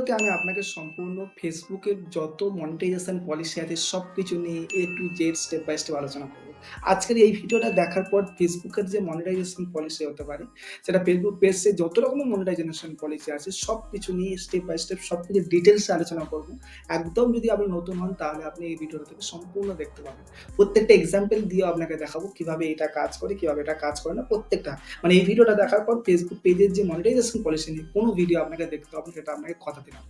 ভিডিওতে আমি আপনাকে সম্পূর্ণ ফেসবুকের যত মনিটাইজেশন পলিসি আছে সব কিছু নিয়ে A to Z step by step আলোচনা করব। আজকের এই ভিডিওটা দেখার পর ফেসবুকের যে মনিটাইজেশন পলিসি হতে পারে, সেটা ফেসবুক পেজে যত রকমের মনিটাইজেশন পলিসি আছে সব কিছু নিয়ে স্টেপ বাই স্টেপ সব কিছু ডিটেলসে আলোচনা করব। একদম যদি আপনি নতুন হন, তাহলে আপনি এই ভিডিওটা থেকে সম্পূর্ণ দেখতে পাবেন। প্রত্যেকটা এক্সাম্পল দিয়ে আপনাকে দেখাবো কীভাবে এটা কাজ করে, কীভাবে এটা কাজ করে না, প্রত্যেকটা। মানে এই ভিডিওটা দেখার পর ফেসবুক পেজের যে মনিটাইজেশন পলিসি নিয়ে কোনো ভিডিও আপনাকে দেখতে হবে সেটা আপনাকে কথা দিলাম।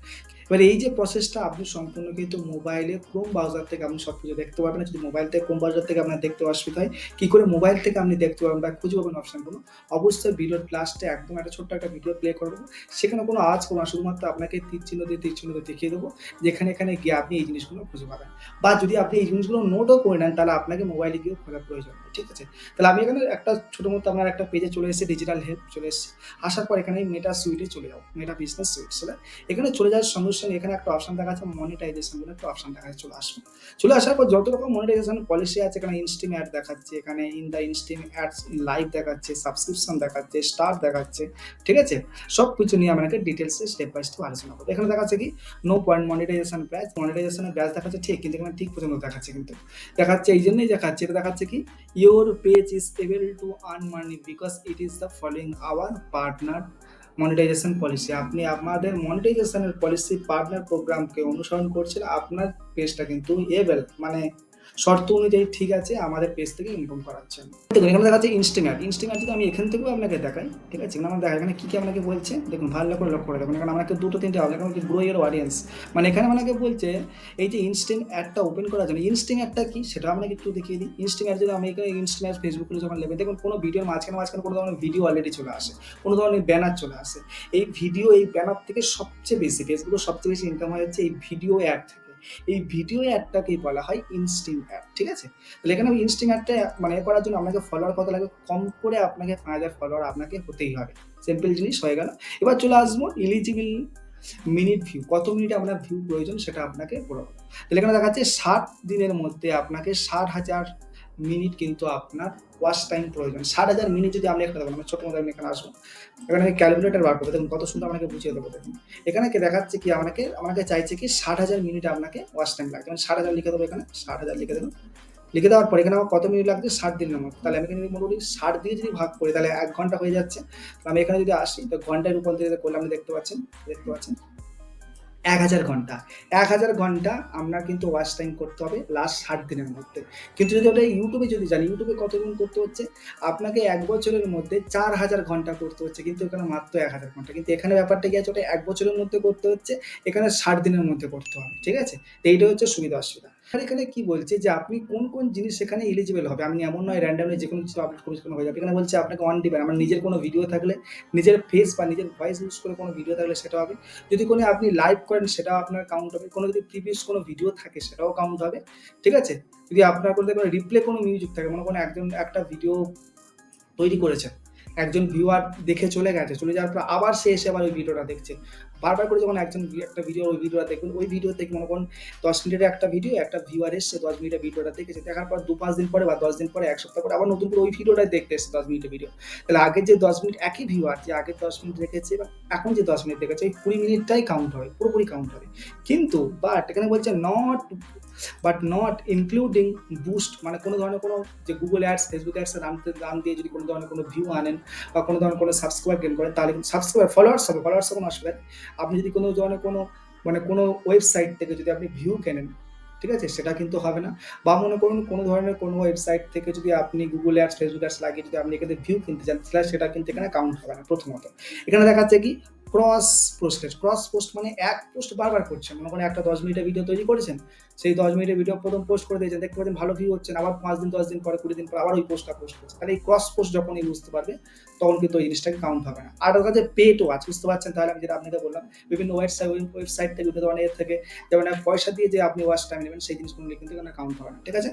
এবার এই যে প্রসেসটা আপনি সম্পূর্ণ কিন্তু মোবাইলে ক্রোম ব্রাউজার থেকে আপনি সব কিছু দেখতে পারবেন যদি মোবাইল থেকে ক্রোম ব্রাউজার থেকে আপনার দেখতে অসুবিধা হয়, কী করে মোবাইল থেকে আপনি দেখতে পারবেন বা খুঁজে পাবেন অপশানগুলো অবশ্যই ভিডিওর লাস্টে একদম একটা ছোট্ট একটা ভিডিও প্লে করে দেবো। সেখানে কোনো আওয়াজ করব না শুধুমাত্র আপনাকে তীর চিহ্ন দিয়ে, তীর চিহ্ন দিয়ে দেখিয়ে দেবো, যেখানে এখানে গিয়ে আপনি এই জিনিসগুলো খুঁজে পাবেন। বা যদি আপনি এই জিনিসগুলো নোটও করে নেন, তাহলে আপনাকে মোবাইলে গিয়েও খোঁজার প্রয়োজন ঠিক আছে? তাহলে আমি এখানে একটা ছোটো মতো আমার একটা পেজে চলে এসেছি ডিজিটাল হেল্প চলে এসেছি। আসার পর এখানে মেটা সুইটে চলে যাও। মেটা বিজনেস সুইট চলে এখানে চলে যাওয়ার সঙ্গে সঙ্গে এখানে একটা অপশন দেখা যাচ্ছে মনিটাইজেশন বলে একটা অপশন দেখা চলে আসবে। চলে আসার পর যত রকম মনিটাইজেশন পলিসি আছে, এখানে ইনস্টিম অ্যাড দেখাচ্ছে, এখানে in the instream ads live দেখাচ্ছে সাবস্ক্রিপশন দেখাচ্ছে স্টার দেখাচ্ছে, ঠিক আছে? সব কিছু নিয়ে আমাকে ডিটেলসে স্টেপ বাই স্টেপ আলোচনা করব। এখানে দেখাচ্ছে কি নো পয়েন্ট মনিটাইজেশন ব্যাচ মনিটাইজেশনের ব্যাচ দেখাচ্ছে, ঠিক, কিন্তু এখানে ঠিক পর্যন্ত দেখাচ্ছে কিন্তু। দেখাচ্ছে এই জন্যই দেখাচ্ছে, এটা দেখাচ্ছে কি your page is able to earn money because it is the following our partner monetization policy আপনি আমাদের মনিটাইজেশনের পলিসি পার্টনার প্রোগ্রামকে অনুসরণ করছেন, আপনার পেজটা কিন্তু এবেল মানে শর্ত অনুযায়ী ঠিক আছে, আমাদের পেজ থেকে ইনকাম করাচ্ছেন। দেখুন, এখানে দেখা যাচ্ছে ইনস্টিমেট ইনস্টিমেট যদি আমি এখান থেকেও আপনাকে দেখাই, ঠিক আছে? এখানে আমার দেখা এখানে কী কী আপনাকে বলছে? দেখুন, ভালো করে লক্ষ্য করে দেখুন। এখানে আমাকে দুটো, তিনটে হবে এখানে গ্রো ইয়ার অডিয়েন্স মানে এখানে আমাকে বলছে, এই যে ইনস্টিং অ্যাডটা ওপেন করার জন্য ইনস্টিং অ্যাডটা কি? সেটা আপনাকে একটু দেখিয়ে দিই। ইনস্টিং অ্যাড যদি আমি এখানে ইনস্টিং অ্যাড ফেসবুকে যখন নেবেন, দেখুন, কোনো ভিডিওর মাঝখানে মাঝখানে কোনো ধরনের ভিডিও অলরেডি চলে আসে। কোনো ধরনের ব্যানার চলে আসে। এই ভিডিও এই ব্যানার থেকে সবচেয়ে বেশি ফেসবুকে সবচেয়ে বেশি ইনকাম হয়ে যাচ্ছে এই ভিডিও অ্যাড থেকে। এই ভিডিও অ্যাডটাকেই বলা হয় ইনস্টিং অ্যাড ঠিক আছে? তাহলে এখানে ইনস্টিং অ্যাডটা মানে করার জন্য আপনাকে ফলোয়ার কত লাগবে কম করে আপনাকে পাঁচ হাজার ফলোয়ার আপনাকে হতেই হবে। সিম্পল জিনিস হয়ে গেল। এবার চলে আসব এলিজিবল মিনিট ভিউ কত মিনিট আপনার ভিউ প্রয়োজন সেটা আপনাকে বলব। তাহলে এখানে দেখা যাচ্ছে ষাট দিনের মধ্যে আপনাকে ষাট হাজার মিনিট কিন্তু আপনার ওয়াচ টাইম প্রয়োজন। ষাট হাজার মিনিট যদি আপনি একটা দেখুন আমি ছোটো মতো আমি এখানে আসব। এখানে আমি ক্যালকুলেটার বার করব। দেখুন কত সুন্দর আপনাকে বুঝিয়ে দেবো। দেখুন এখানে কি দেখাচ্ছে কি আমাকে আমাকে চাইছে কি ষাট হাজার মিনিট আপনাকে ওয়াচ টাইম লাগবে। মানে ষাট হাজার লিখে দেবো এখানে ষাট হাজার লিখে দেবো। লিখে দেওয়ার পর এখানে আমার কত মিনিট লাগছে? ষাট দিনের মতো। তাহলে আমি এখানে মোটামুটি ষাট দিয়ে যদি ভাগ করি, তাহলে এক ঘণ্টা হয়ে যাচ্ছে। আমি এখানে যদি আসি, তো ঘন্টায় রূপান্তরিত করলে আপনি দেখতে পাচ্ছেন দেখতে পাচ্ছেন। এক হাজার ঘণ্টা। এক হাজার ঘণ্টা আপনার কিন্তু ওয়াচ টাইম করতে হবে লাস্ট ষাট দিনের মধ্যে। কিন্তু যদি ওটা ইউটিউবে যদি জানি ইউটিউবে কতদিন করতে হচ্ছে? আপনাকে এক বছরের মধ্যে চার হাজার ঘণ্টা করতে হচ্ছে, কিন্তু এখানে মাত্র এক হাজার ঘণ্টা। কিন্তু এখানে ব্যাপারটা কি আছে? ওটা এক বছরের মধ্যে করতে হচ্ছে, এখানে ষাট দিনের মধ্যে করতে হবে, ঠিক আছে? তো এইটা হচ্ছে সুবিধা অসুবিধা আর এখানে কি বলছে যে আপনি কোন কোন জিনিস সেখানে এলিজিবল হবে? আমি এমন নয় র্যান্ডামলি যে কোনো কিছু আপলোড করে কোনো হয়ে যাবে। এখানে বলছে আপনাকে অন ডিপেন্ড আমার নিজের কোনো ভিডিও থাকলে, নিজের ফেস বা নিজের ভয়েস ইউজ করে কোনো ভিডিও থাকলে সেটা হবে। যদি কোনো আপনি লাইভ করেন সেটাও আপনার কাউন্ট হবে। কোনো যদি প্রিভিয়াস কোনো ভিডিও থাকে সেটাও কাউন্ট হবে। ঠিক আছে? যদি আপনার কোনো রিপ্লে কোনো মিউজিক থাকে, মনে কোনো একজন একটা ভিডিও তৈরি করেছেন একজন ভিউয়ার দেখে চলে গেছে, চলে যাওয়ার পর আবার সে এসে আবার ওই ভিডিওটা দেখছে। বারবার করে যখন একজন একটা ভিডিও ওই ভিডিওটা দেখবেন ওই ভিডিও থেকে মনে করুন দশ মিনিটের একটা ভিডিও একটা ভিউয়ার এসছে দশ মিনিটের ভিডিওটা দেখেছে, দেখার পর দু পাঁচ দিন পরে বা দশ দিন পরে এক সপ্তাহ পরে আবার নতুন করে ওই ভিডিওটাই দেখতে এসছে দশ মিনিটের ভিডিও তাহলে আগের যে দশ মিনিট, একই ভিউয়ার যে আগের দশ মিনিট দেখেছে বা এখন যে দশ মিনিট দেখেছে, ওই কুড়ি মিনিটটাই কাউন্ট হবে পুরোপুরি কাউন্ট হবে। কিন্তু বাট এখানে বলছে not but not including boost মানে কোনো ধরনের কোনো যে গুগল অ্যাডস ফেসবুক অ্যাডস দাম দাম দিয়ে যদি কোনো ধরনের কোনো ভিউ আনেন বা কোনো ধরনের কোনো সাবস্ক্রাইব গেন করেন, তাহলে সাবস্ক্রাইব ফলোয়ার্স হবে ফলোয়ার্স কোনো অসুবিধা আপনি যদি কোনো ধরনের কোনো মানে কোনো ওয়েবসাইট থেকে যদি আপনি ভিউ কেনেন, ঠিক আছে, সেটা কিন্তু হবে না। বা মনে করুন কোনো ধরনের কোনো ওয়েবসাইট থেকে যদি আপনি গুগল অ্যাডস ফেসবুক অ্যাডস লাগিয়ে যদি আপনি এখানে ভিউ কিনতে চান, তাহলে সেটা কিন্তু এখানে কাউন্ট হবে না প্রথমত। এখানে দেখাচ্ছে কি? ক্রস পোস্টেজ ক্রস পোস্ট মানে এক পোস্ট বারবার করছেন। মনে করেন একটা দশ মিনিটের ভিডিও তৈরি করেছেন, সেই দশ মিনিটের ভিডিও প্রথম পোস্ট করে দিয়েছেন, দেখতে পাচ্ছেন ভালো ভিউ হচ্ছেন আবার পাঁচ দিন, দশ দিন পরে কুড়ি দিন পরে আবার ওই পোস্টটা পোস্ট করছে। তাহলে এই ক্রস পোস্ট যখন এই বুঝতে পারবে, তখন কিন্তু ওই জিনিসটাকে কাউন্ট হবে না। আর ওর কাছে পেড ওয়াচ বুঝতে পারছেন? তাহলে আমি যেটা আপনাকে বললাম, বিভিন্ন ওয়েবসাইট ওয়েবসাইট থেকে বিভিন্ন ধরনের থেকে যেমন পয়সা দিয়ে যে আপনি ওয়াচ টাইম নেবেন, সেই জিনিসগুলো কিন্তু এখানে কাউন্ট হবে না, ঠিক আছে?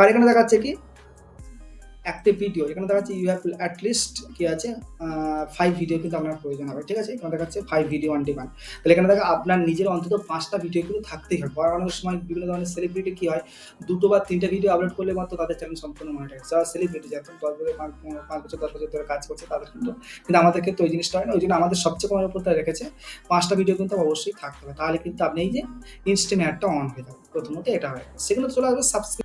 আর এখানে দেখাচ্ছে কি অ্যাক্টিভ ভিডিও এখানে দেখা যাচ্ছে ইউ হ্যাভ অ্যাট লিস্ট কি আছে ফাইভ ভিডিও কিন্তু আপনার প্রয়োজন হবে, ঠিক আছে? এখানে দেখা যাচ্ছে ফাইভ ভিডিও অন ডিমান্ড তাহলে এখানে দেখা আপনার নিজের অন্তত পাঁচটা ভিডিও কিন্তু থাকতেই হবে। কারণ অনেক সময় বিভিন্ন ধরনের সেলিব্রিটি কি হয়, দুটো বা তিনটা ভিডিও আপলোড করলে মাত্র তাদের চ্যানেল সম্পূর্ণ মনে মনিটাইজ যারা সেলিব্রিটি যারা দশ বছর, পাঁচ বছর, দশ বছর ধরে কাজ করছে, তাদের কিন্তু কিন্তু আমাদের ক্ষেত্রে ওই জিনিসটা হয় না। ওই জন্য আমাদের সবচেয়ে কমের উপর রেখেছে, পাঁচটা ভিডিও কিন্তু অবশ্যই থাকতে হবে। তাহলে কিন্তু আপনি এই যে ইনস্ট্যান্ট অ্যাডটা অন হয়ে যাবে, প্রথমত এটা হয় সেগুলো চলে আসবে সাবস্ক্রিপ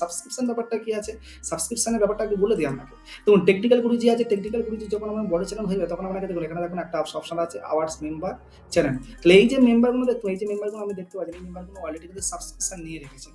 সাবস্ক্রিপশন ব্যাপারটা কি আছে? সাবস্ক্রিপশনের ব্যাপারটা আগে বলে দিই আপনাকে। দেখুন টেকনিক্যাল গুরুজি আছে টেকনিক্যাল গুরুজি যখন আমার বড় চ্যানেল হয়ে যাবে তখন আপনাকে দেখুন, এখানে দেখুন একটা অপশন আছে আওয়ার্স মেম্বার চ্যানেল তাহলে এই যে মেম্বারগুলো দেখুন, এই যে মেম্বারগুলো আমি দেখতে পাচ্ছি, এই মেম্বারগুলো অলরেডি কিন্তু সাবস্ক্রিপশন নিয়ে রেখেছে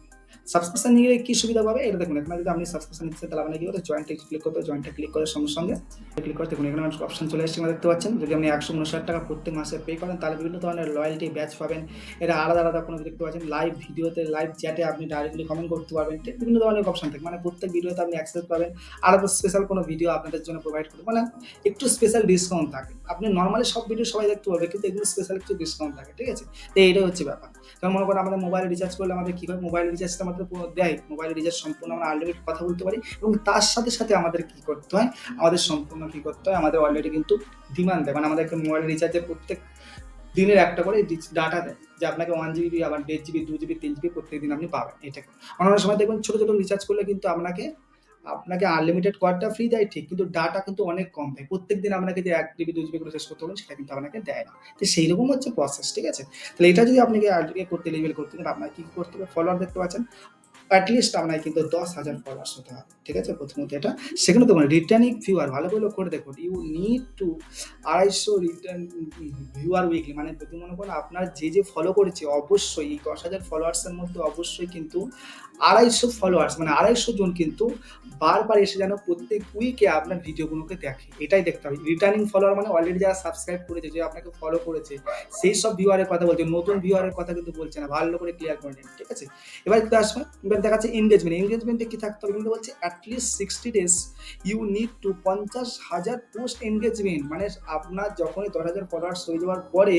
সাবস্ক্রিপশন নিয়ে কি সুবিধা পাবে? এটা দেখুন, এখানে যদি আপনি সাবস্ক্রিপশন নিতে তাহলে আপনাকে কি করতে জয়েন্টে ক্লিক করতে জয়েন্টে ক্লিক করার সঙ্গে সঙ্গে ক্লিক করতে দেখুন, এখানে অপশন চলে এসেছে, দেখতে পাচ্ছেন? যদি আপনি একশো উনষাট টাকা প্রত্যেক মাসে পে করেন, তাহলে বিভিন্ন ধরনের লয়্যালটি ব্যাচ পাবেন। এটা আলাদা আলাদা কোনো দেখতে পাচ্ছেন? লাইভ ভিডিওতে লাইভ চ্যাটে আপনি ডাইরেক্টলি কমেন্ট করতে পারবেন। বিভিন্ন ধরনের অপশন থাকে। মানে প্রত্যেক ভিডিওতে আপনি অ্যাক্সেস পাবেন। আলাদা স্পেশাল কোনো ভিডিও আপনাদের জন্য প্রোভাইড করতে মানে একটু স্পেশাল ডিসকাউন্ট থাকে। আপনি নর্মালি সব ভিডিও সবাই দেখতে পারবে কিন্তু এগুলো স্পেশাল কিছু ডিসকাউন্ট থাকে। ঠিক আছে? তো এইটাই হচ্ছে ব্যাপার। কারণ মনে করেন, আমাদের মোবাইল রিচার্জ করলে আমাদের কী হয়? মোবাইল রিচার্জটা পুরো দেয় মোবাইল রিচার্জ সম্পূর্ণ আমরা আনলিমিটেড কথা বলতে পারি এবং তার সাথে সাথে আমাদের কী করতে হয়? আমাদের সম্পূর্ণ কী করতে হয়? আমাদের অলরেডি কিন্তু ডিমান্ড দেয়। মানে আমাদেরকে মোবাইল রিচার্জের প্রত্যেক দিনের একটা করে ডাটা দেয়। যে আপনাকে ওয়ান জিবি আবার দেড় জিবি দু জিবি তিন জিবি প্রত্যেক দিন আপনি পাবেন। এটাকে। অন্যান্য সময় দেখবেন ছোটো ছোটো রিচার্জ করলে কিন্তু আপনাকে আপনাকে আনলিমিটেড কয়েকটা ফ্রি দেয়, ঠিক, কিন্তু ডাটা কিন্তু অনেক কম দেয়। প্রত্যেক দিন আপনাকে যে এক জিবি দু জিবি করে শেষ করতে হবে, সেটা কিন্তু আপনাকে দেয় না। তো সেই রকম হচ্ছে প্রসেস ঠিক আছে? তাহলে এটা যদি আপনাকে আজকে করতে লেভেল করতে গেলে আপনাকে কী করতে হবে? ফলোয়ার দেখতে পাচ্ছেন? অ্যাটলিস্ট আপনার কিন্তু দশ হাজার ফলোয়ার্স হতে হবে, ঠিক আছে? প্রথমত এটা। সেখানে তোমার রিটার্নিং ভিউয়ার ভালো করে করে দেখুন ইউ নিড টু আড়াইশো রিটার্ন ভিউয়ার উইকলি মানে যদি মনে করেন আপনার যে যে ফলো করেছে, অবশ্যই এই দশ হাজার ফলোয়ার্সের মধ্যে অবশ্যই কিন্তু আড়াইশো ফলোয়ার্স মানে আড়াইশো জন কিন্তু বারবার এসে যেন প্রত্যেক উইকে আপনার ভিডিওগুলোকে দেখে। এটাই দেখতে হবে। রিটার্নিং ফলোয়ার মানে অলরেডি যারা সাবস্ক্রাইব করেছে, যে আপনাকে ফলো করেছে, সেই সব ভিউয়ারের কথা বলছে, নতুন ভিউয়ারের কথা কিন্তু বলছে না, ভালো করে ক্লিয়ার করে নিন, ঠিক আছে? এবার কি আসবে দেখা যাচ্ছে এনগেজমেন্ট এনগেজমেন্টে কি থাকতে হবে? কিন্তু বলছে at least sixty days you need to পঞ্চাশ হাজার পোস্ট এনগেজমেন্ট মানে আপনার যখনই দশ হাজার ফলোয়ার্স হয়ে যাওয়ার পরে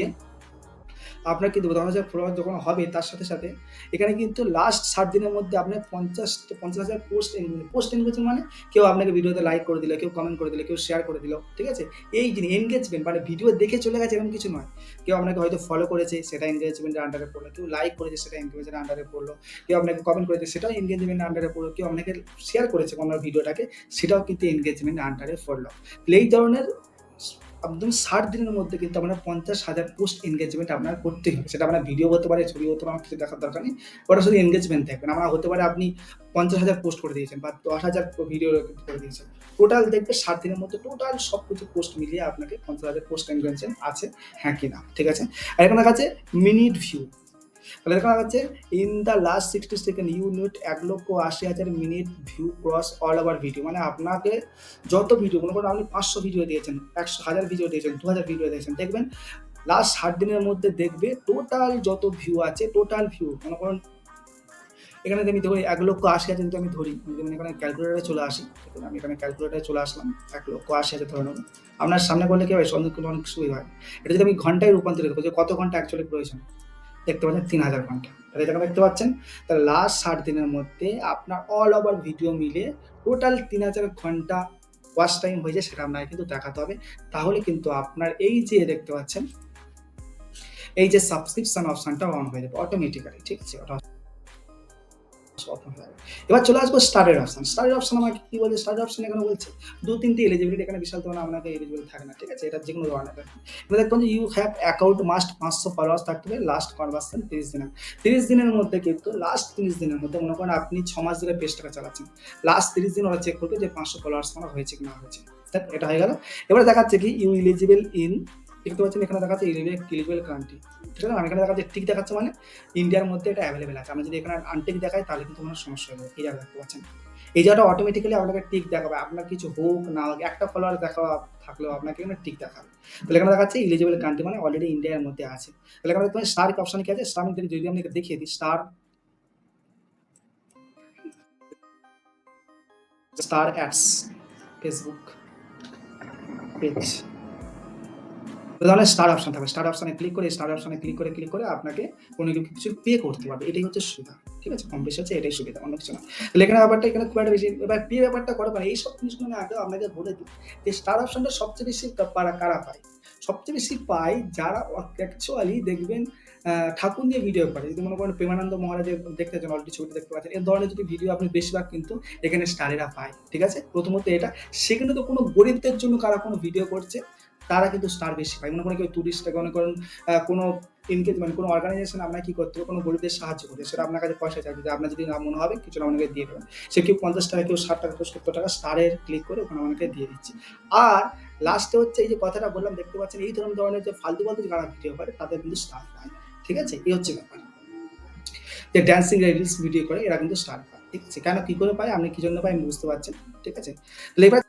আপনার কিন্তু দশ হাজার ফলোয়ার যখন হবে তার সাথে সাথে এখানে কিন্তু লাস্ট ষাট দিনের মধ্যে আপনার পঞ্চাশ পঞ্চাশ হাজার পোস্ট পোস্ট এনগেজমেন্ট মানে কেউ আপনাকে ভিডিওতে লাইক করে দিল, কেউ কমেন্ট করে দিল, কেউ শেয়ার করে দিল, ঠিক আছে? এই জিনিস এনগেজমেন্ট মানে ভিডিও দেখে চলে গেছে এরকম কিছু নয়। কেউ আপনাকে হয়তো ফলো করেছে, সেটা এনগেজমেন্টের আন্ডারে পড়ল, কেউ লাইক করেছে, সেটা এনগেজমেন্টের আন্ডারে পড়ল, কেউ আপনাকে কমেন্ট করেছে, সেটাও এনগেজমেন্টের আন্ডারে পড়ল, কেউ আপনাকে শেয়ার করেছে আপনার ভিডিওটাকে সেটাও কিন্তু এনগেজমেন্টের আন্ডারে পড়ল। এই ধরনের একদম ষাট দিনের মধ্যে কিন্তু আপনার পঞ্চাশ হাজার পোস্ট এনগেজমেন্ট আপনার করতেই হবে। সেটা আপনার ভিডিও হতে পারে, ছবি হতে পারে, আমার কিছু দেখার দরকার নেই। ওটা শুধু এনগেজমেন্ট থাকবে আমার হতে পারে আপনি পঞ্চাশ হাজার পোস্ট করে দিয়েছেন বা দশ হাজার ভিডিও করে দিয়েছেন। টোটাল দেখবে ষাট দিনের মধ্যে টোটাল সব কিছু পোস্ট মিলিয়ে আপনাকে পঞ্চাশ হাজার পোস্ট এনগেজমেন্ট আছে হ্যাঁ কি না, ঠিক আছে? আর এখানে কাছে মিনিট ভিউ তাহলে দেখা যাচ্ছে in the last sixty second you need এক লক্ষ আশি হাজার minute view cross all over video মানে আপনাকে যত ভিডিও মনে করুন আপনি পাঁচশো ভিডিও দিয়েছেন, একশো হাজার ভিডিও দিয়েছেন, দু হাজার ভিডিও দিয়েছেন, দেখবেন লাস্ট ষাট দিনের মধ্যে দেখবে টোটাল যত ভিউ আছে টোটাল ভিউ মনে করুন এখানে আমি দেখো এক লক্ষ আশি হাজার যদি আমি ধরি যেমন এখানে ক্যালকুলেটারে চলে আসি, দেখুন আমি এখানে ক্যালকুলেটারে চলে আসলাম, এক লক্ষ আশি হাজার ধরে নেব। আপনার সামনে করলে কি হয়? অনেক অনেক সুবিধা হয়। এটা যদি আমি ঘন্টায় রূপান্তরিত করি, যে কত ঘণ্টা অ্যাকচুয়ালি প্রয়োজন? দেখতে পাচ্ছেন তিন হাজার ঘণ্টা। তাহলে এটা দেখতে পাচ্ছেন, তাহলে লাস্ট ষাট দিনের মধ্যে আপনার অল ওভার ভিডিও মিলে টোটাল তিন হাজার ঘণ্টা ওয়াচ টাইম হয়ে যায় সেটা আপনাকে কিন্তু দেখাতে হবে। তাহলে কিন্তু আপনার এই যে দেখতে পাচ্ছেন, এই যে সাবস্ক্রিপশন অপশানটা অন হয়ে যাবে অটোমেটিক্যালি ঠিক আছে? এবার চলে আসব স্টারের অপশন স্টারের অপশন আমাকে কি বলছে স্টারের অপশন এখানে বলছে, দু তিনটি এলিজিবিলিটি এখানে বিশাল ধরনের আপনাকে এলিজিবল থাকে না, ঠিক আছে? এটা যে কোনো ধরনের এবার দেখবেন যে ইউ হ্যাভ অ্যাকাউন্ট মাস্ট পাঁচশো ফলোয়ার্স থাকতে হবে লাস্ট কনভার্সন তিরিশ দিনের। তিরিশ দিনের মধ্যে কিন্তু লাস্ট তিরিশ দিনের মধ্যে মনে করেন আপনি ছ মাস ধরে পেজটাকে চালাচ্ছেন। লাস্ট তিরিশ দিন ওরা চেক করবে যে পাঁচশো ফলোয়ার্স আমার হয়েছে কি না হয়েছে। এটা হয়ে গেল। এবার দেখাচ্ছে কি ইউ ইলিজিবল ইন দেখতে পাচ্ছেন এখানে দেখাচ্ছে ইলিজিবল কান্ট্রি ঠিক আছে? আমি এখানে দেখাচ্ছে টিক দেখাচ্ছে মানে ইন্ডিয়ার মধ্যে এটা অ্যাভেলেবেল আছে। আমি যদি এখানে আনটিক দেখাই, তাহলে কিন্তু কোনো সমস্যা হবে এই জায়গা দেখতে পাচ্ছেন। এই জায়গাটা অটোমেটিক্যালি আপনাকে টিক দেখাবে। আপনার কিছু হোক না হোক, একটা ফলোয়ার দেখা থাকলেও আপনাকে এখানে টিক দেখাবে। তাহলে এখানে দেখাচ্ছে ইলিজিবল কান্ট্রি মানে অলরেডি ইন্ডিয়ার মধ্যে আছে। তাহলে এখানে দেখতে স্টার অপশন কি আছে? স্টার যদি আমি দেখিয়ে দিই star star ads Facebook page তাহলে স্টার অপশন থাকবে। স্টার অপশনে ক্লিক করে স্টার অপশনে ক্লিক করে ক্লিক করে আপনাকে কোনো কিছু পে করতে পারবে এটাই হচ্ছে সুবিধা, ঠিক আছে? কম বেশি হচ্ছে এটাই সুবিধা, অন্য কিছু না। তাহলে এখানে ব্যাপারটা, এখানে খুব একটা বেশি, এবার পে ব্যাপারটা করে পারে এইসব জিনিসগুলো আমি আগেও আপনাকে বলে দিই যে স্টার অপশনটা সবচেয়ে বেশি কারা কারা পায়? সবচেয়ে বেশি পায় যারা অ্যাকচুয়ালি দেখবেন ঠাকুর নিয়ে ভিডিও করে। যদি মনে করেন প্রেমানন্দ মহারাজের দেখতে চান অলরেডি ছবিটা দেখতে পাচ্ছেন এই ধরনের যদি ভিডিও আপনি বেশিরভাগ কিন্তু এখানে স্টারেরা পায়, ঠিক আছে? প্রথমত এটা। সেখানে তো কোনো গরিবদের জন্য কারা কোনো ভিডিও করছে? তারা কিন্তু স্টার বেশি পায়। মনে করেন কেউ টুরিস্টটাকে মনে করেন কোনো এনগেজমেন্ট কোনো অর্গানাইজেশন আপনার কি করতে হবে? কোনো গরিবদের সাহায্য করতে সেটা আপনার কাছে পয়সা চাইবে আপনার যদি না মনে হবে, কিছু আপনাকে দিয়ে দেবেন। সে কেউ পঞ্চাশ টাকা, কেউ ষাট টাকা, কেউ সত্তর টাকা স্টারের ক্লিক করে ওখানে আমাকে দিয়ে দিচ্ছে। আর লাস্টে হচ্ছে এই যে কথাটা বললাম, দেখতে পাচ্ছেন, এই ধরনের ধরনের যে ফালতু ফালতু যারা ভিডিও করে, তাদের কিন্তু স্টার পায়। ঠিক আছে? এই হচ্ছে ব্যাপার। যে ড্যান্সিং রিলস ভিডিও করে, এরা কিন্তু স্টার পায়। ঠিক আছে? কেন কি করে পায়? আপনি কি জন্য পায়? বুঝতে পারছেন ঠিক আছে? তাহলে এবার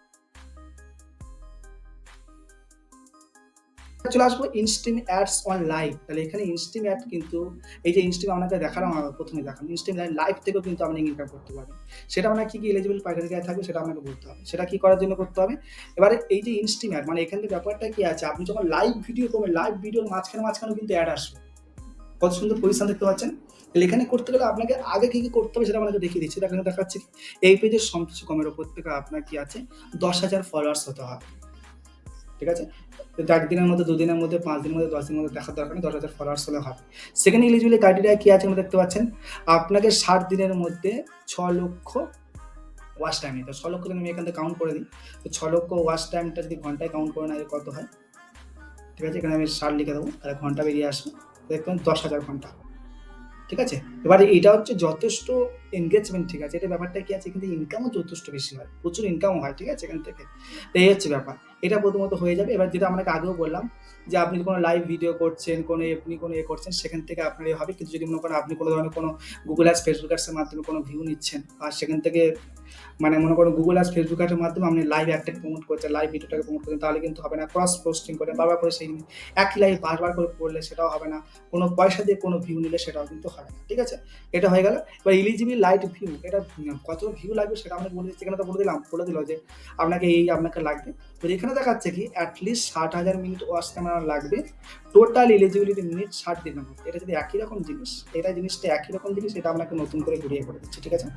চলে আসব ইনস্টিম অ্যাডস অন লাইভ তাহলে এখানে ইনস্টিম অ্যাড কিন্তু এই যে ইনস্টিম আপনাকে দেখালাম আমরা প্রথমে দেখালাম ইনস্টিম লাইভ থেকেও কিন্তু আপনি ইনকাম করতে পারবেন। সেটা আপনার কি কি এলিজিবল ক্রাইটেরিয়া থাকবে সেটা আপনাকে বলতে হবে। সেটা কি করার জন্য করতে হবে? এবারে এই যে ইনস্টিম অ্যাড মানে এখান ব্যাপারটা কি আছে? আপনি যখন লাইভ ভিডিও করবেন লাইভ ভিডিওর মাঝখানে মাঝখানে কিন্তু অ্যাড আসবে। কত সুন্দর পজিশন দেখতে পাচ্ছেন? এখানে করতে গেলে আপনাকে আগে কী কী করতে হবে সেটা আপনাকে দেখিয়ে দিচ্ছি। এখানে দেখাচ্ছে। এই পেজের সন্তোষ কমের ওপর থেকে আপনার কি আছে? দশ হাজার ফলোয়ার্স হতে হবে। ঠিক আছে? তো একদিনের মধ্যে, দুদিনের মধ্যে পাঁচ দিনের মধ্যে দশ দিনের মধ্যে দেখার দরকার নেই, দশ হাজার ফলোয়ার্স হলে হবে। সেকেন্ড এলিজিবিলি ক্রাইটেরিয়া কি আছে আমরা দেখতে পাচ্ছেন? আপনাকে ষাট দিনের মধ্যে ছ লক্ষ ওয়াশ টাইম নিতে। ছ লক্ষ আমি এখান থেকে কাউন্ট করে দিই। তো ছ লক্ষ ওয়াশ টাইমটা যদি ঘন্টায় কাউন্ট করে না কত হয়? ঠিক আছে? এখানে আমি ষাট লিখে দেবো, তাহলে ঘণ্টা বেরিয়ে আসবে। দেখবেন দশ হাজার ঘণ্টা। ঠিক আছে? এবারে এটা হচ্ছে যথেষ্ট এনগেজমেন্ট ঠিক আছে? এটা ব্যাপারটা কি আছে? কিন্তু ইনকামও যথেষ্ট বেশি হয়। প্রচুর ইনকামও হয়, ঠিক আছে? এখান থেকে। তো এই হচ্ছে ব্যাপার। এটা প্রথমত হয়ে যাবে। এবার যেটা আমাকে আগেও বললাম যে আপনি কোনো লাইভ ভিডিও করছেন, কোনো আপনি কোনো এ করছেন, সেখান থেকে আপনার এ হবে। কিন্তু যদি মনে করেন আপনি কোনো ধরনের কোনো গুগল অ্যাডস ফেসবুক অ্যাডসের মাধ্যমে কোনো ভিউ নিচ্ছেন, আর সেখান থেকে মানে মনে করুন গুগল অ্যাডস ফেসবুক অ্যাডসের মাধ্যমে আপনি লাইভ অ্যাডটাকে প্রমোট করছেন লাইভ ভিডিওটাকে প্রমোট করছেন তাহলে কিন্তু হবে না ক্রস পোস্টিং করে, বারবার করে সেই একই লাইভ বারবার করে করলে সেটাও হবে না, কোনো পয়সা দিয়ে কোনো ভিউ নিলে সেটাও কিন্তু হবে না, ঠিক আছে? এটা হয়ে গেল, এবার ইলিজিবল লাইট ভিউ এটা কত ভিউ লাগবে সেটা আমরা বলে দিচ্ছি, এখানে তো বলে দিলাম, বলে দিল যে আপনাকে এই আপনাকে লাগবে তো এখানে দেখাচ্ছে কি অ্যাটলিস্ট ষাট হাজার মিনিট ওয়াচ ক্যামেরা লাগবে টোটাল এলিজিবিলিটি মিনিট ষাট দিনের মধ্যে, এটা যদি একই রকম জিনিস, এটা জিনিসটা একই রকম জিনিস, এটা আপনাকে নতুন করে ঘুরিয়ে করে দিচ্ছে, ঠিক আছে?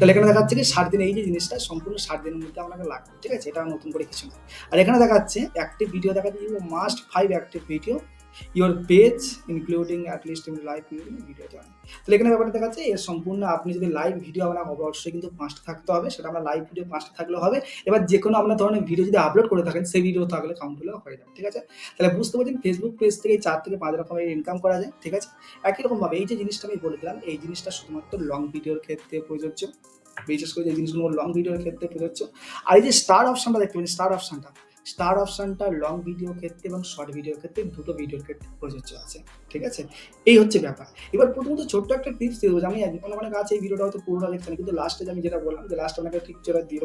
তাহলে এখানে দেখাচ্ছে কি ষাট দিন এই যে জিনিসটা, সম্পূর্ণ ষাট দিনের মধ্যে আপনাকে লাগবে, ঠিক আছে? এটা নতুন করে কিছু না। আর এখানে দেখাচ্ছে অ্যাক্টিভ ভিডিও দেখাচ্ছে must five active video your page including at least in live video জানি তাহলে এখানে ব্যাপারটা দেখাচ্ছে, এর সম্পূর্ণ আপনি যদি লাইভ ভিডিও আপনার অবশ্যই কিন্তু পাঁচটা থাকতে হবে, সেটা আমরা লাইভ ভিডিও পাঁচটা থাকলে হবে। এবার যে কোনো আপনার ধরনের ভিডিও যদি আপলোড করে থাকেন, সেই ভিডিও থাকলে কাউন্ট হলেও হয়ে যাবে, ঠিক আছে? তাহলে বুঝতে পারছেন ফেসবুক পেজ থেকে চার থেকে পাঁচ রকমের ইনকাম করা যায়, ঠিক আছে? একই রকমভাবে এই যে জিনিসটা আমি বলে দিলাম, এই জিনিসটা শুধুমাত্র লং ভিডিওর ক্ষেত্রে প্রযোজ্য। বিশেষ করে যে জিনিসগুলো লং ভিডিওর ক্ষেত্রে প্রযোজ্য। আর এই যে স্টার অপশনটা দেখতে পাচ্ছেন স্টার অপশনটা স্টার অপশনটা লং ভিডিও ক্ষেত্রে এবং শর্ট ভিডিও ক্ষেত্রে দুটো ভিডিওর ক্ষেত্রে প্রযোজ্য আছে, ঠিক আছে? এই হচ্ছে ব্যাপার। এবার প্রথমত ছোট্ট একটা টিপস দিয়ে দেবো আমি অনেক অনেক আছে এই ভিডিওটা হয়তো পুরোটা দেখছেন কিন্তু লাস্টে আমি যেটা বললাম যে লাস্টে ঠিক যেটা দিয়ে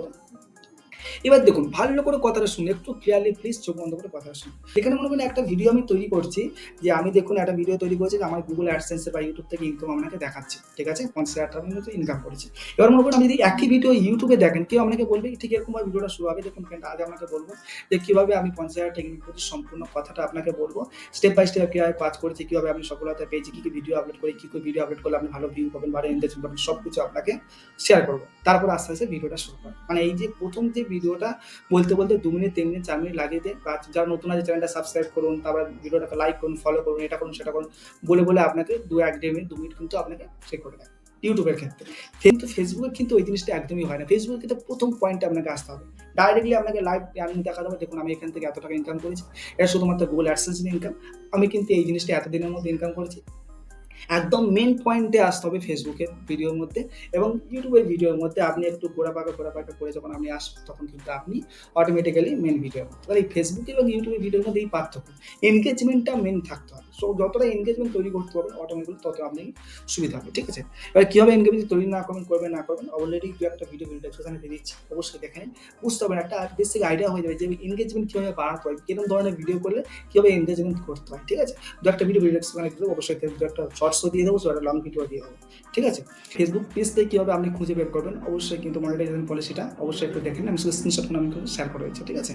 এবার দেখুন, ভালো করে কথাটা শুনুন, একটু ক্লিয়ারলি প্লিজ চোখ বন্ধ করে কথাটা শুনুন। এখানে মনে করেন একটা ভিডিও আমি তৈরি করছি, যে আমি দেখুন একটা ভিডিও তৈরি করছি, যে আমার গুগল অ্যাডসেন্সে বা ইউটিউব থেকে ইনকাম আপনাকে দেখাচ্ছে, ঠিক আছে? পঞ্চাশ হাজার টাকা মতো ইনকাম করেছি। এবার মনে করুন আপনি যদি একই ভিডিও ইউটিউবে দেখেন, কেউ আপনাকে বলবে ঠিক এরকমভাবে ভিডিওটা শুরু হবে, দেখুন ফ্রেন্ড আগে আপনাকে বলব যে কীভাবে আমি পঞ্চাশ হাজার টেকনিক করছি সম্পূর্ণ কথাটা আপনাকে বলব স্টেপ বাই স্টেপ কীভাবে কাজ করেছি, কীভাবে আমি সফলতা পেয়েছি, কী কী ভিডিও আপলোড করি, কী কী ভিডিও আপলোড করলে আপনি ভালো ভিউ পাবেন, ভালো এনগেজমেন্ট পাবেন সব কিছু আপনাকে শেয়ার করব। তারপর আস্তে আস্তে ভিডিওটা শুরু করব মানে এই যে প্রথম যে ভিডিওটা বলতে বলতে দু মিনিট, তিন মিনিট, চার মিনিট লাগিয়ে দেয় বা যারা নতুন আছে, চ্যানেলটা সাবস্ক্রাইব করুন, তারপর ভিডিওটাকে লাইক করুন ফলো করুন, এটা করুন, সেটা করুন, বলে বলে আপনাকে দু এক দেড় মিনিট, দু মিনিট কিন্তু আপনাকে সে করে দেয় ইউটিউবের ক্ষেত্রে। কিন্তু ফেসবুকের কিন্তু ওই জিনিসটা একদমই হয় না। ফেসবুকের কিন্তু প্রথম পয়েন্টে আপনাকে আসতে হবে। ডাইরেক্টলি আপনাকে লাইভ আমি দেখা যাবে দেখুন আমি এখান থেকে এত টাকা ইনকাম করেছি। এটা শুধুমাত্র গুগল অ্যাডসেন্স ইনকাম আমি কিন্তু এই জিনিসটা এতদিনের মধ্যে ইনকাম করেছি। একদম মেন পয়েন্টে আসতে হবে ফেসবুকের ভিডিওর মধ্যে এবং ইউটিউবের ভিডিওর মধ্যে আপনি একটু ঘোরা পাকা ঘোরা পাকা করে যখন আপনি আসবেন তখন কিন্তু আপনি অটোমেটিক্যালি মেন ভিডিও তাহলে এই ফেসবুক এবং ইউটিউবের ভিডিওর মধ্যে এই পার্থক্য। এনগেজমেন্টটা মেন থাকতে হবে। সো যতটা এনগেজমেন্ট তৈরি করতে পারবেন অটোমেটিক তত আপনি সুবিধা হবে, ঠিক আছে? এবার কীভাবে এনগেজমেন্ট তৈরি না করবেন করবেন, না করবেন অলরেডি দু একটা ভিডিও ভিডিও সেখানে দিয়ে দিচ্ছি অবশ্যই দেখে নিন, বুঝতে পারবেন একটা বেসিক আইডিয়া হয়ে যাবে যে এনগেজমেন্ট কীভাবে বাড়াতে হয় কীরকম ধরনের ভিডিও করলে কীভাবে এনগেজমেন্ট করতে হয়, ঠিক আছে? দু একটা ভিডিও ভিডিও সেখানে দিয়ে অবশ্যই দু একটা শর্টসও দিয়ে দেবো একটা লং ভিডিও দিয়ে দেবো। ঠিক আছে? ফেসবুক পেজ থেকে কীভাবে আপনি খুঁজে বের করবেন, অবশ্যই কিন্তু মনিটাইজেশন পলিসিটা অবশ্যই একটু দেখেন আমি শুধু স্ক্রিনশট আমি শেয়ার করে রয়েছে ঠিক আছে?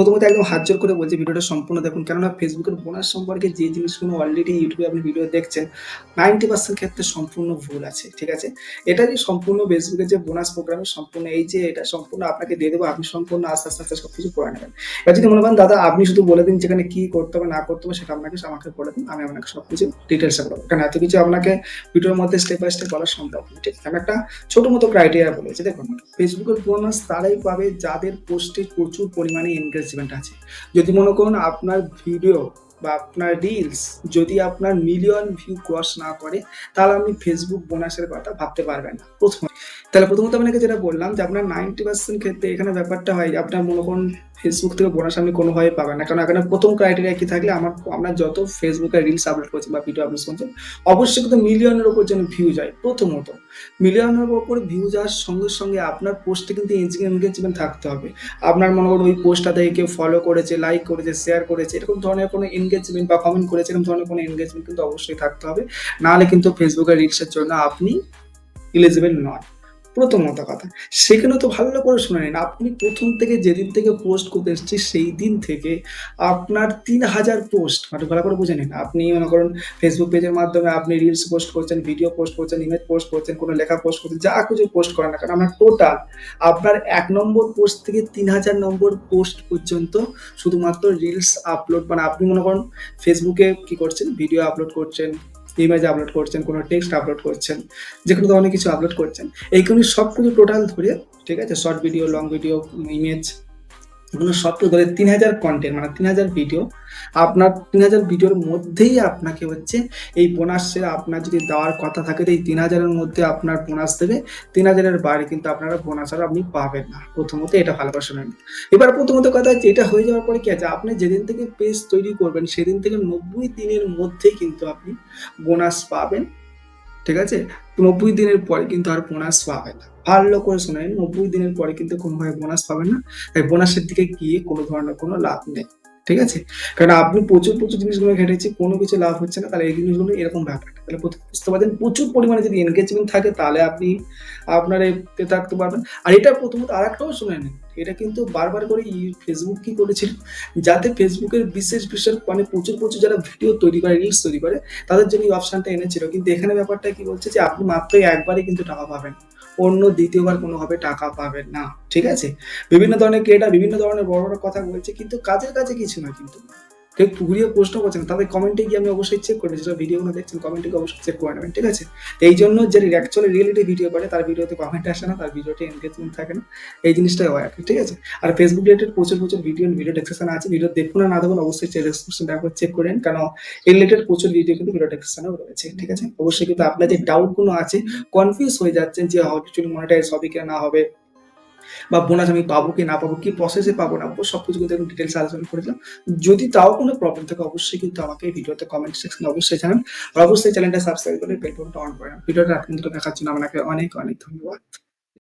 প্রথমত একদম হাত জোর করে বলছি ভিডিওটা সম্পূর্ণ দেখুন। কেননা ফেসবুকের বোনাস সম্পর্কে যে জিনিসগুলো অলরেডি ইউটিউবে আপনি ভিডিও দেখছেন নাইনটি পার্সেন্ট ক্ষেত্রে সম্পূর্ণ ভুল আছে, ঠিক আছে? এটা যে সম্পূর্ণ ফেসবুকের যে বোনাস প্রোগ্রামে সম্পূর্ণ এই যে এটা সম্পূর্ণ আপনাকে দিয়ে দেবো, আপনি সম্পূর্ণ আস্তে আস্তে আস্তে সব কিছু করে নেবেন। এবার যদি মনে করেন, দাদা, আপনি শুধু বলে দিন যেখানে কি করতে হবে, না করতে হবে, সেটা আপনাকে, আমাকে বলে দিন, আমি আপনাকে সব কিছু ডিটেলসে বলব। কারণ এত কিছু আপনাকে ভিডিওর মধ্যে স্টেপ বাই স্টেপ বলা সম্ভব ঠিক আমি একটা ছোট মতো ক্রাইটেরিয়া বলেছি। দেখুন, ফেসবুকের বোনাস তারাই পাবে যাদের পোস্টে প্রচুর পরিমাণে এনগেজমেন্ট আছে। যদি মনে করুন আপনার ভিডিও বা আপনার রিলস যদি আপনার মিলিয়ন ভিউ ক্রস না করে, তাহলে আপনি ফেসবুক বোনাসের কথা ভাবতে পারবেন না। প্রথম তাহলে প্রথমত আপনাকে যেটা বললাম যে আপনার নাইনটি পার্সেন্ট ক্ষেত্রে এখানে ব্যাপারটা হয় আপনার মনে করুন ফেসবুক থেকে বোনাস আপনি কোনোভাবে পাবেন না। কারণ এখানে প্রথম ক্রাইটেরিয়া কি থাকলে আমার আমরা যত ফেসবুকে রিলস আপলোড করছি বা ভিডিও আপলোড করছি, অবশ্যই কিন্তু মিলিয়নের উপর যেন ভিউ যায় প্রথমত। মিলিয়নের উপর ভিউ যাওয়ার সঙ্গে সঙ্গে আপনার পোস্টে কিন্তু এনগেজমেন্ট থাকতে হবে। আপনার মনে করুন ওই পোস্টটা থেকে কেউ ফলো করেছে লাইক করেছে শেয়ার করেছে, এরকম ধরনের কোনো এনগেজমেন্ট বা কমেন্ট করেছে, এরকম ধরনের কোনো এনগেজমেন্ট কিন্তু অবশ্যই থাকতে হবে। নাহলে কিন্তু ফেসবুকের রিলসের জন্য আপনি এলিজিবল নয় প্রথমত কথা। সেখানে তো ভালো করে শুনে নিন। আপনি প্রথম থেকে যেদিন থেকে পোস্ট করতে এসেছি, সেই দিন থেকে আপনার তিন হাজার পোস্ট মানে ভালো করে বুঝে নিন। আপনি মনে করুন ফেসবুক পেজের মাধ্যমে আপনি রিলস পোস্ট করছেন ভিডিও পোস্ট করছেন ইমেজ পোস্ট করছেন, কোনো লেখা পোস্ট করছেন, যা কিছু পোস্ট করেন না কারণ আপনার টোটাল আপনার এক নম্বর পোস্ট থেকে তিন হাজার নম্বর পোস্ট পর্যন্ত শুধুমাত্র রিলস আপলোড মানে আপনি মনে করুন ফেসবুকে কি করছেন ভিডিও আপলোড করছেন ইমেজ আপলোড করছেন, কোনো টেক্সট আপলোড করছেন, যে কোনো অনেক কিছু আপলোড করছেন এইগুলি সবকিছু টোটাল ধরে, ঠিক আছে short video long video image এগুলো সব কিছু ধরে তিন হাজার কন্টেন্ট মানে তিন হাজার ভিডিও আপনার তিন হাজার ভিডিওর মধ্যেই আপনাকে হচ্ছে এই বোনাসের আপনার যদি দেওয়ার কথা থাকে, তো এই তিন হাজারের মধ্যে আপনার বোনাস দেবে। তিন হাজারের বাইরে কিন্তু আপনারা বোনাস আর আপনি পাবেন না। প্রথমত এটা ভালো করে শুনেন। এবার প্রথমত কথা হচ্ছে, এটা হয়ে যাওয়ার পরে কি আছে? আপনি যেদিন থেকে পেজ তৈরি করবেন, সেদিন থেকে নব্বই দিনের মধ্যেই কিন্তু আপনি বোনাস পাবেন। ঠিক আছে? নব্বই দিনের পরে কিন্তু আর বোনাস পাবেন না। ভালো করে শোনেন নব্বই দিনের পরে কিন্তু কোনোভাবে বোনাস পাবেন না। তাই বোনাসের দিকে গিয়ে কোনো ধরনের কোনো লাভ নেই। ঠিক আছে? কারণ আপনি প্রচুর প্রচুর জিনিসগুলো ঘেটেছি, কোনো কিছু লাভ হচ্ছে না। তাহলে এই জিনিসগুলো এরকম ব্যাপারটা তাহলে বুঝতে পারছেন? প্রচুর পরিমাণে যদি এনগেজমেন্ট থাকে, তাহলে আপনি আপনার এতে থাকতে পারবেন। আর এটা প্রথমত আর একটাও শুনে নিন। এটা কিন্তু বারবার করে ফেসবুক কি করেছিল? যাতে ফেসবুকের বিশেষ বিশেষ মানে প্রচুর প্রচুর যারা ভিডিও তৈরি করে রিলস তৈরি করে, তাদের জন্য এই অপশনটা এনেছিল। কিন্তু এখানে ব্যাপারটা কি বলছে যে, আপনি মাত্র একবারই কিন্তু টাকা পাবেন। অন্য দ্বিতীয়বার কোনোভাবে টাকা পাবেন না, ঠিক আছে? বিভিন্ন ধরনের ক্রেটা বিভিন্ন ধরনের বড় বড় কথা বলছে, কিন্তু কাজের কাছে কিছু না, কিন্তু কেউ ঘুরিয়ে প্রশ্ন করছেন, তাদের কমেন্টে গিয়ে আমি অবশ্যই চেক করে যেটা ভিডিওগুলো দেখছেন কমেন্টে গিয়ে অবশ্যই চেক করে নেবেন, ঠিক আছে? তো এই জন্য যে অ্যাকচুয়ালি রিয়েলিটি ভিডিও করে, তার ভিডিওতে কমেন্ট আসে না, তার ভিডিওতে এনগেজমেন্ট থাকে না, এই জিনিসটাই হয় ঠিক আছে? আর ফেসবুক রিলেটেড প্রচুর প্রচুর ভিডিও ভিডিও ডেসক্রিপশন আছে ভিডিও দেখুন না দেখুন অবশ্যই ডেসক্রিপশনটা একবার চেক করেন কারণ এই রিলেটেড প্রচুর ভিডিও কিন্তু ভিডিও ডেসক্রিপশনেও রয়েছে, ঠিক আছে? অবশ্যই কিন্তু আপনার যে ডাউটগুলো আছে কনফিউজ হয়ে যাচ্ছেন যে অ্যাকচুয়ালি মনিটাইজ হবে কি না হবে বা বোনাস আমি পাবো কি না পাবো, কি প্রসেসে পাবো না পাবো সব কিছু কিন্তু একটু ডিটেলস আলোচনা করেছিলাম যদি তাও কোনো প্রবলেম থাকে, অবশ্যই কিন্তু আমাকে ভিডিওতে কমেন্ট সেকশনে অবশ্যই জানান। আর অবশ্যই চ্যানেলটা সাবস্ক্রাইব করে বেল বাটনটা অন করে ভিডিওটা কিন্তু দেখার জন্য আপনাকে অনেক অনেক ধন্যবাদ।